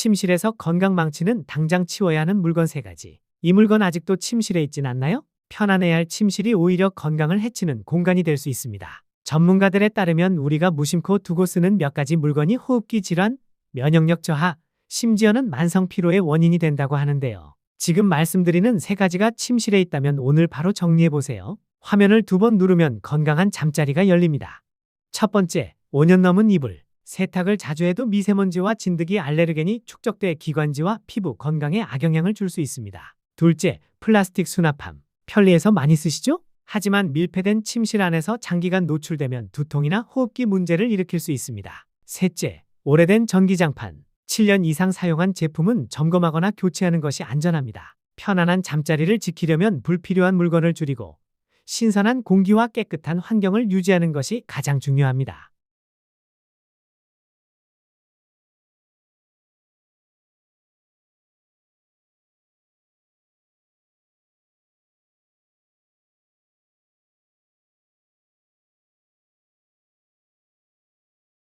침실에서 건강 망치는 당장 치워야 하는 물건 세가지 이 물건 아직도 침실에 있진 않나요? 편안해야 할 침실이 오히려 건강을 해치는 공간이 될 수 있습니다. 전문가들에 따르면 우리가 무심코 두고 쓰는 몇 가지 물건이 호흡기 질환, 면역력 저하, 심지어는 만성 피로의 원인이 된다고 하는데요. 지금 말씀드리는 세 가지가 침실에 있다면 오늘 바로 정리해 보세요. 화면을 두 번 누르면 건강한 잠자리가 열립니다. 첫 번째, 5년 넘은 이불. 세탁을 자주 해도 미세먼지와 진드기 알레르겐이 축적돼 기관지와 피부 건강에 악영향을 줄 수 있습니다. 둘째, 플라스틱 수납함. 편리해서 많이 쓰시죠? 하지만 밀폐된 침실 안에서 장기간 노출되면 두통이나 호흡기 문제를 일으킬 수 있습니다. 셋째, 오래된 전기장판. 7년 이상 사용한 제품은 점검하거나 교체하는 것이 안전합니다. 편안한 잠자리를 지키려면 불필요한 물건을 줄이고 신선한 공기와 깨끗한 환경을 유지하는 것이 가장 중요합니다.